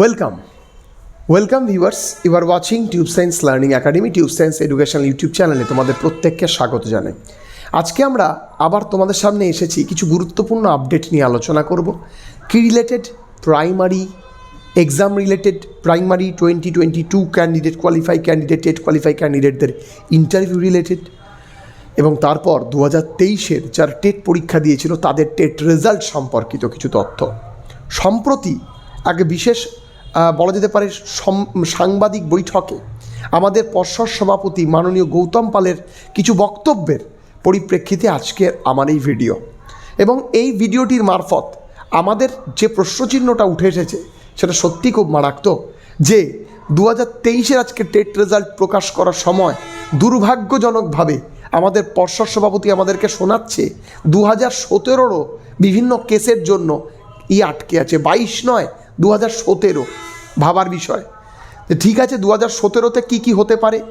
Welcome welcome viewers you are watching tube science learning academy tube science educational YouTube চ্যানেলে তোমাদের প্রত্যেককে স্বাগত জানাই। আজকে আমরা আবার তোমাদের সামনে এসেছি, কিছু গুরুত্বপূর্ণ আপডেট নিয়ে আলোচনা করব। কি related primary exam related primary twenty twenty two candidate qualify candidate TET qualify ক্যান্ডিডেটদের interview related এবং তারপর দু হাজার তেইশের যারা টেট পরীক্ষা দিয়েছিল, তাদের টেট রেজাল্ট সম্পর্কিত কিছু তথ্য। সম্প্রতি এক বিশেষ বলা যেতে পারে সাংবাদিক বৈঠকে আমাদের পর্ষদ সভাপতি মাননীয় গৌতম পালের কিছু বক্তব্যের পরিপ্রেক্ষিতে আজকের আমার এই ভিডিও। এবং এই ভিডিওটির মারফত আমাদের যে প্রশ্নচিহ্নটা উঠে এসেছে, সেটা সত্যি খুব মারাত্মক যে দু হাজার তেইশের আজকে টেট রেজাল্ট প্রকাশ করার সময় দুর্ভাগ্যজনকভাবে আমাদের পর্ষদ সভাপতি আমাদেরকে শোনাচ্ছে দু হাজার সতেরোরও বিভিন্ন কেসের জন্য ই আটকে আছে, বাইশ নয় দু হাজার সতেরো ভাবার বিষয়। যে ঠিক আছে দু হাজার সতেরোতে কী কী হতে পারে?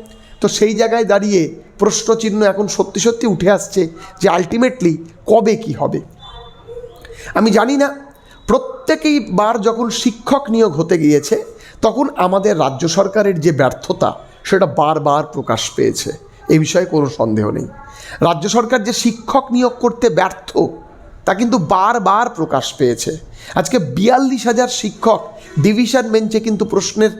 তো সেই জায়গায় দাঁড়িয়ে প্রশ্নচিহ্ন এখন সত্যি সত্যি উঠে আসছে যে আলটিমেটলি কবে কি হবে। আমি জানি না, প্রত্যেকেই বার যখন শিক্ষক নিয়োগ হতে গিয়েছে, তখন আমাদের রাজ্য সরকারের যে ব্যর্থতা, সেটা বারবার প্রকাশ পেয়েছে। এই বিষয়ে কোনো সন্দেহ নেই। রাজ্য সরকার যে শিক্ষক নিয়োগ করতে ব্যর্থ, তা কিন্তু বারবার প্রকাশ পেয়েছে। আজকে বিয়াল্লিশ হাজার শিক্ষক ডিভিশন বেঞ্চে কিন্তু প্রশ্নের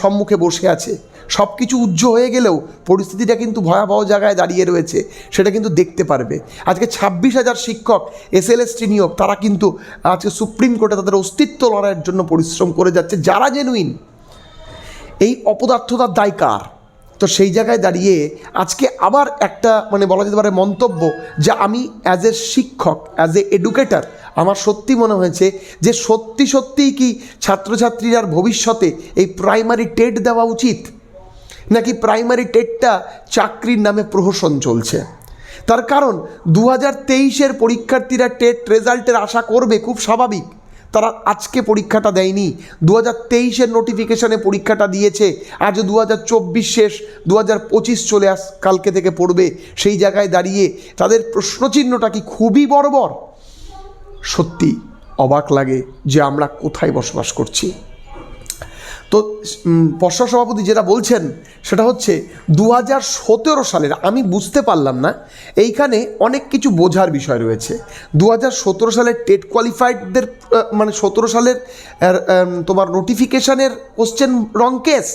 সম্মুখে বসে আছে। সব কিছু উজ্জ্ব হয়ে গেলেও পরিস্থিতিটা কিন্তু ভয়াবহ জায়গায় দাঁড়িয়ে রয়েছে, সেটা কিন্তু দেখতে পারবে। আজকে ছাব্বিশ হাজার শিক্ষক এস এসএলএসটি নিয়োগ, তারা কিন্তু আজকে সুপ্রিম কোর্টে তাদের অস্তিত্ব লড়াইয়ের জন্য পরিশ্রম করে যাচ্ছে। যারা জেনুইন এই অপদার্থতার দায় কার? তো সেই জায়গায় দাঁড়িয়ে আজকে আবার একটা মানে বলা যেতে পারে মন্তব্য যে আমি অ্যাজ এ শিক্ষক অ্যাজ এ এডুকেটার আমার সত্যি মনে হয়েছে যে সত্যি সত্যিই কি ছাত্রছাত্রীরা ভবিষ্যতে এই প্রাইমারি টেট দেওয়া উচিত? নাকি প্রাইমারি টেটটা চাকরির নামে প্রহসন চলছে? তার কারণ দু হাজার তেইশের পরীক্ষার্থীরা টেট রেজাল্টের আশা করবে, খুব স্বাভাবিক। তারা আজকে পরীক্ষাটা দেয়নি দু হাজার তেইশের নোটিফিকেশানে পরীক্ষাটা দিয়েছে, আজ দু হাজার চব্বিশ শেষ দু হাজার পঁচিশ চলে আস, কালকে থেকে পড়বে। সেই জায়গায় দাঁড়িয়ে তাদের প্রশ্নচিহ্নটা কি খুবই বর্বর সত্যি অবাক লাগে যে আমরা কোথায় বসবাস করছি। তো পর্ষদ সভাপতি যেটা বলছেন, সেটা হচ্ছে দু হাজার সতেরো সালের, আমি বুঝতে পারলাম না, এইখানে অনেক কিছু বোঝার বিষয় রয়েছে। দু হাজার সতেরো সালের টেট কোয়ালিফাইডদের মানে সতেরো সালের তোমার নোটিফিকেশানের কোশ্চেন রং কেস,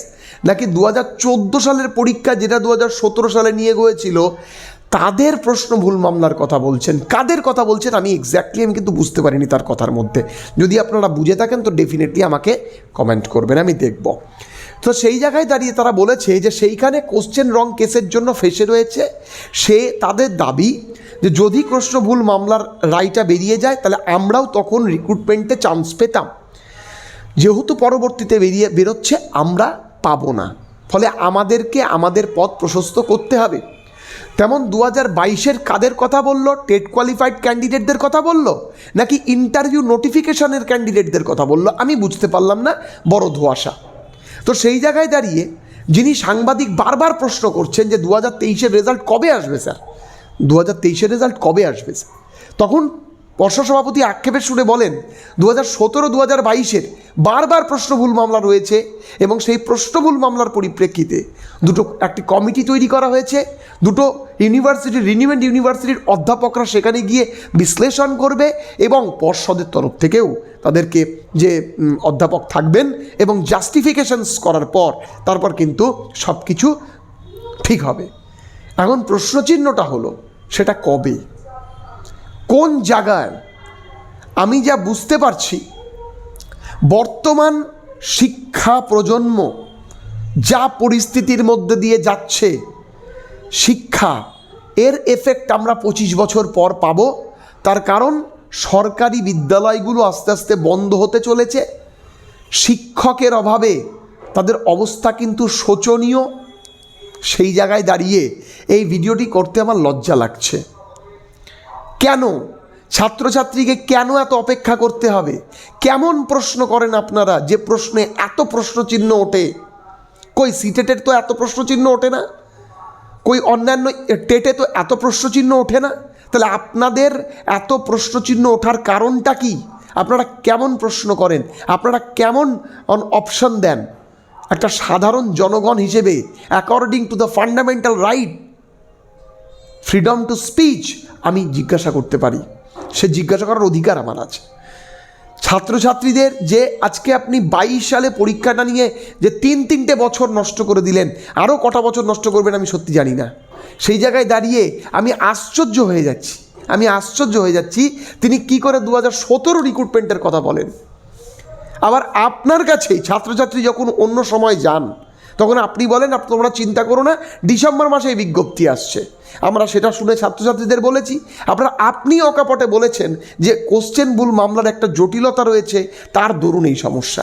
নাকি দু হাজার চোদ্দ সালের পরীক্ষা যেটা দু হাজার সতেরো সালে নিয়ে গিয়েছিল তাদের প্রশ্ন ভুল মামলার কথা বলছেন, কাদের কথা বলছেন আমি এক্স্যাক্টলি আমি কিন্তু বুঝতে পারিনি তার কথার মধ্যে। যদি আপনারা বুঝে থাকেন তো ডেফিনেটলি আমাকে কমেন্ট করবেন, আমি দেখব। তো সেই জায়গায় দাঁড়িয়ে তারা বলেছে যে সেইখানে কোশ্চেন রং কেসের জন্য ফেসে রয়েছে। সে তাদের দাবি যে যদি প্রশ্ন ভুল মামলার রায়টা বেরিয়ে যায়, তাহলে আমরাও তখন রিক্রুটমেন্টে চান্স পেতাম। যেহেতু পরবর্তীতে বেরিয়ে, বেরোচ্ছে, আমরা পাবো না। ফলে আমাদেরকে আমাদের পথ প্রশস্ত করতে হবে। তেমন দু হাজার বাইশের কাদের কথা বলল? টেট কোয়ালিফাইড ক্যান্ডিডেটদের কথা বলল? নাকি ইন্টারভিউ নোটিফিকেশনের ক্যান্ডিডেটদের কথা বলল? আমি বুঝতে পারলাম না, বড় ধোয়াশা। তো সেই জায়গায় দাঁড়িয়ে যিনি সাংবাদিক বারবার প্রশ্ন করছেন যে দু হাজার তেইশের রেজাল্ট কবে আসবে, স্যার? দু হাজার তেইশের রেজাল্ট কবে আসবে, স্যার? তখন পর্ষদ সভাপতি আক্ষেপের সুরে বলেন দু হাজার সতেরো দু হাজার বাইশের বারবার প্রশ্নভুল মামলা রয়েছে এবং সেই প্রশ্নভুল মামলার পরিপ্রেক্ষিতে দুটো, একটি কমিটি তৈরি করা হয়েছে, দুটো ইউনিভার্সিটির রিনিউমেন্ট ইউনিভার্সিটির অধ্যাপকরা সেখানে গিয়ে বিশ্লেষণ করবে এবং পর্ষদের তরফ থেকেও তাদেরকে যে অধ্যাপক থাকবেন এবং জাস্টিফিকেশনস করার পর তারপর কিন্তু সব কিছু ঠিক হবে। এখন প্রশ্নচিহ্নটা হলো, সেটা কবে? কোন জায়গায় আমি যা বুঝতে পারছি, বর্তমান শিক্ষা প্রজন্ম যা পরিস্থিতির মধ্যে দিয়ে যাচ্ছে, শিক্ষা এর এফেক্ট আমরা পঁচিশ বছর পর পাব। তার কারণ সরকারি বিদ্যালয়গুলো আস্তে আস্তে বন্ধ হতে চলেছে। শিক্ষকের অভাবে তাদের অবস্থা কিন্তু শোচনীয়। সেই জায়গায় দাঁড়িয়ে এই ভিডিওটি করতে আমার লজ্জা লাগছে। কেন? ছাত্রছাত্রীকে কেন এত অপেক্ষা করতে হবে? কেমন প্রশ্ন করেন আপনারা যে প্রশ্নে এত প্রশ্নচিহ্ন ওঠে? কই সিটেটের তো এত প্রশ্নচিহ্ন ওঠে না? কই অন্যান্য টেটে তো এত প্রশ্নচিহ্ন ওঠে না? তাহলে আপনাদের এত প্রশ্নচিহ্ন ওঠার কারণটা কি? আপনারা কেমন প্রশ্ন করেন? আপনারা কেমন অপশন দেন? একটা সাধারণ জনগণ হিসেবে according to the fundamental right freedom to speech আমি জিজ্ঞাসা করতে পারি। সে জিজ্ঞাসা করার অধিকার আমার আছে। ছাত্রছাত্রীদের যে আজকে আপনি বাইশ সালে পরীক্ষাটা নিয়ে যে তিন তিনটে বছর নষ্ট করে দিলেন, আরও কটা বছর নষ্ট করবেন আমি সত্যি জানি না। সেই জায়গায় দাঁড়িয়ে আমি আশ্চর্য হয়ে যাচ্ছি। আমি আশ্চর্য হয়ে যাচ্ছি, তিনি কি করে দু হাজার সতেরো রিক্রুটমেন্টের কথা বলেন। আবার আপনার কাছেই ছাত্রছাত্রী যখন অন্য সময় যান তখন আপনি বলেন আপ তোমরা চিন্তা করো না, ডিসেম্বর মাসে এই বিজ্ঞপ্তি আসছে। আমরা সেটা শুনে ছাত্রছাত্রীদের বলেছি। আপনারা, আপনি অকাপটে বলেছেন যে কোশ্চেন ভুল মামলার একটা জটিলতা রয়েছে, তার দরুন এই সমস্যা।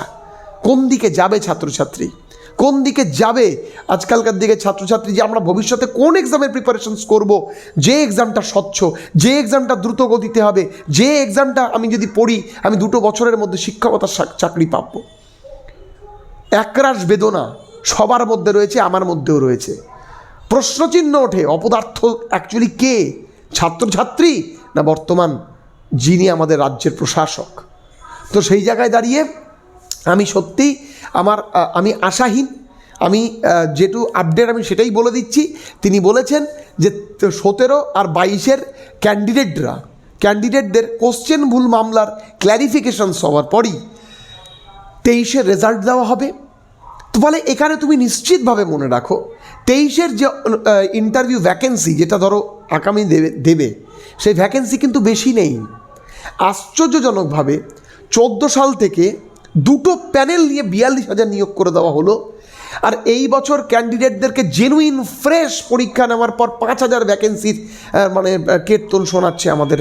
কোন দিকে যাবে ছাত্রছাত্রী? কোন দিকে যাবে আজকালকার দিকে ছাত্রছাত্রী যে আমরা ভবিষ্যতে কোন এক্সামের প্রিপারেশনস করব, যে এক্সামটা স্বচ্ছ, যে এক্সামটা দ্রুত গতিতে হবে, যে এক্সামটা আমি যদি পড়ি, আমি দুটো বছরের মধ্যে শিক্ষকতার চাকরি পাবো। একরাশ বেদনা। সবার মধ্যে রয়েছে, আমার মধ্যেও রয়েছে। প্রশ্নচিহ্ন ওঠে, অপদার্থ অ্যাকচুয়ালি কে? ছাত্রছাত্রী না বর্তমান যিনি আমাদের রাজ্যের প্রশাসক? তো সেই জায়গায় দাঁড়িয়ে আমি সত্যিই আমার আমি আশাহীন, আমি যেটু আপডেট আমি সেটাই বলে দিচ্ছি। তিনি বলেছেন যে সতেরো আর বাইশের ক্যান্ডিডেটরা ক্যান্ডিডেটদের কোশ্চেন ভুল মামলার ক্ল্যারিফিকেশনস হওয়ার পরই তেইশের রেজাল্ট দেওয়া হবে। তো এখানে তুমি নিশ্চিতভাবে মনে রাখো, তেইশের যে ইন্টারভিউ ভ্যাকেন্সি যেটা ধরো আগামী দেবে দেবে, সেই ভ্যাকেন্সি কিন্তু বেশি নেই। আশ্চর্যজনকভাবে চোদ্দ সাল থেকে দুটো প্যানেল নিয়ে বিয়াল্লিশ হাজার নিয়োগ করে দেওয়া হলো, আর এই বছর ক্যান্ডিডেটদেরকে জেনুইন ফ্রেশ পরীক্ষা নেওয়ার পর পাঁচ হাজার ভ্যাকেন্সির মানে কীর্তন শোনাচ্ছে আমাদের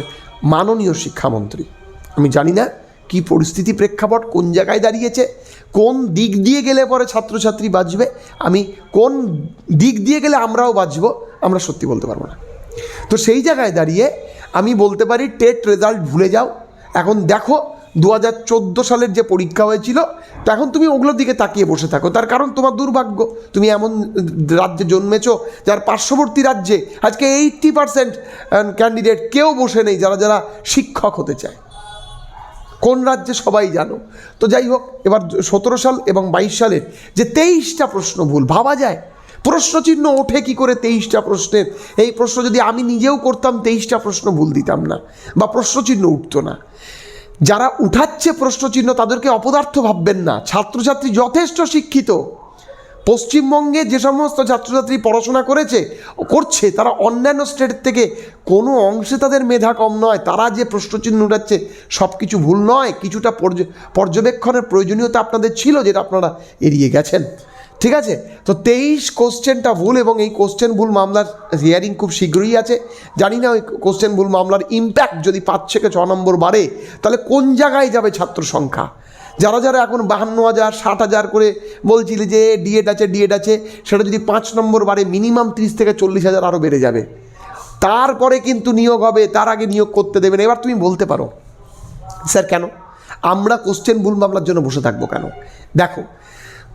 মাননীয় শিক্ষামন্ত্রী। আমি জানি না কি পরিস্থিতি প্রেক্ষাপট, কোন জায়গায় দাঁড়িয়েছে কোন দিক দিয়ে গেলে পরে ছাত্রছাত্রী বাঁচবে? আমি কোন দিক দিয়ে গেলে আমরাও বাঁচবো? আমরা সত্যি বলতে পারব না। তো সেই জায়গায় দাঁড়িয়ে আমি বলতে পারি, টেট রেজাল্ট ভুলে যাও। এখন দেখো দু হাজার চোদ্দ সালের যে পরীক্ষা হয়েছিল, তো এখন তুমি ওগুলোর দিকে তাকিয়ে বসে থাকো। তার কারণ তোমার দুর্ভাগ্য। তুমি এমন রাজ্যে জন্মেছো, যার পার্শ্ববর্তী রাজ্যে আজকে এইট্টি পার্সেন্ট ক্যান্ডিডেট কেউ বসে নেই, যারা যারা শিক্ষক হতে চায়। কোন রাজ্যে সবাই জানো? তো যাই হোক, এবার সতেরো সাল এবং বাইশ সালের যে তেইশটা প্রশ্ন ভুল, ভাবা যায়? প্রশ্নচিহ্ন ওঠে কি করে তেইশটা প্রশ্নের? এই প্রশ্ন যদি আমি নিজেও করতাম, তেইশটা প্রশ্ন ভুল দিতাম না বা প্রশ্নচিহ্ন উঠতো না। যারা উঠাচ্ছে প্রশ্নচিহ্ন, তাদেরকে অপদার্থ ভাববেন না। ছাত্রছাত্রী যথেষ্ট শিক্ষিত। পশ্চিমবঙ্গে যে সমস্ত ছাত্রছাত্রী পড়াশোনা করেছে করছে, তারা অন্যান্য স্টেট থেকে কোনো অংশে তাদের মেধা কম নয়। তারা যে প্রশ্নচিহ্ন উঠাচ্ছে সব কিছু ভুল নয়। কিছুটা পর্যবেক্ষণের প্রয়োজনীয়তা আপনাদের ছিল, যেটা আপনারা এড়িয়ে গেছেন। ঠিক আছে? তো তেইশ কোশ্চেনটা ভুল এবং এই কোশ্চেন ভুল মামলার হিয়ারিং খুব শীঘ্রই আছে। জানি না ওই কোশ্চেন ভুল মামলার ইম্প্যাক্ট যদি পাঁচ থেকে ছ নম্বর বাড়ে, তাহলে কোন জায়গায় যাবে ছাত্র সংখ্যা? যারা যারা এখন বাহান্ন হাজার, ষাট হাজার করে বলছিলে যে ডিএড আছে ডিএড আছে, সেটা যদি পাঁচ নম্বর বারে মিনিমাম তিরিশ থেকে চল্লিশ হাজার আরও বেড়ে যাবে। তারপরে কিন্তু নিয়োগ হবে, তার আগে নিয়োগ করতে দেবেন এবার তুমি বলতে পারো, স্যার কেন? আমরা কোশ্চেন ভুল মামলার জন্য বসে থাকব কেন? দেখো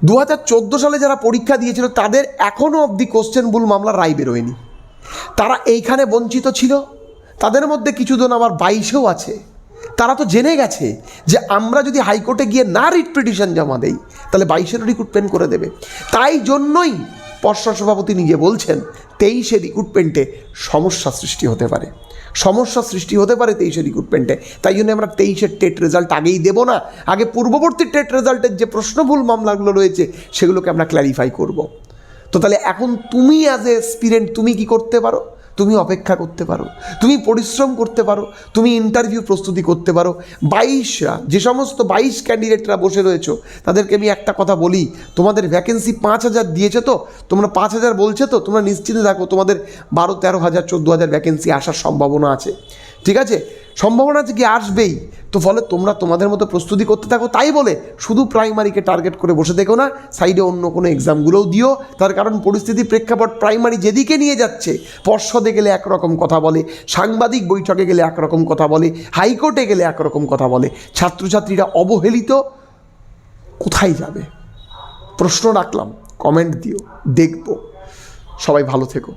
দু হাজার চোদ্দ সালে যারা পরীক্ষা দিয়েছিল, তাদের এখনও অবধি কোশ্চেন ভুল মামলার রায় বেরোয়নি। তারা এইখানে বঞ্চিত ছিল, তাদের মধ্যে কিছুজন আবার বাইশেও আছে। তারা তো জেনে গেছে যে আমরা যদি হাইকোর্টে গিয়ে না রিট পিটিশন জমা দেই, তাহলে বাইশের রিক্রুটমেন্ট করে দেবে। তাই জন্যই পর্ষদ সভাপতি নিজে বলছেন, তেইশে রিক্রুটমেন্টে সমস্যা সৃষ্টি হতে পারে। সমস্যা সৃষ্টি হতে পারে তেইশে রিক্রুটমেন্টে তাই জন্য আমরা তেইশের টেট রেজাল্ট আগেই দেবো না। আগে পূর্ববর্তী টেট রেজাল্টের যে প্রশ্নভুল মামলাগুলো রয়েছে, সেগুলোকে আমরা ক্ল্যারিফাই করব। তো তাহলে এখন তুমি অ্যাজ এ স্পিরেন্ট তুমি কি করতে পারো? তুমি অপেক্ষা করতে পারো, তুমি পরিশ্রম করতে পারো, তুমি ইন্টারভিউ প্রস্তুতি করতে পারো। বাইশরা, যে সমস্ত বাইশ ক্যান্ডিডেটরা বসে রয়েছে, তাদেরকে আমি একটা কথা বলি, তোমাদের ভ্যাকেন্সি পাঁচ হাজার দিয়েছে তো? তোমরা পাঁচ হাজার বলছে তো? তোমরা নিশ্চিন্তে থাকো, তোমাদের বারো তেরো হাজার, চোদ্দ হাজার ভ্যাকেন্সি আসার সম্ভাবনা আছে। ঠিক আছে? সম্ভাবনা আছে কি? আসবেই। তো ফলে তোমরা তোমাদের মতো প্রস্তুতি করতে থাকো। তাই বলে শুধু প্রাইমারিকে টার্গেট করে বসে থেকো না, সাইডে অন্য কোনো এক্সামগুলোও দিও। তার কারণ পরিস্থিতি প্রেক্ষাপট প্রাইমারি যেদিকে নিয়ে যাচ্ছে, পর্ষদে গেলে একরকম কথা বলে, সাংবাদিক বৈঠকে গেলে একরকম কথা বলে, হাইকোর্টে গেলে একরকম কথা বলে। ছাত্রছাত্রীরা অবহেলিত কোথায় যাবে? প্রশ্ন রাখলাম, কমেন্ট দিও, দেখব। সবাই ভালো থেকো।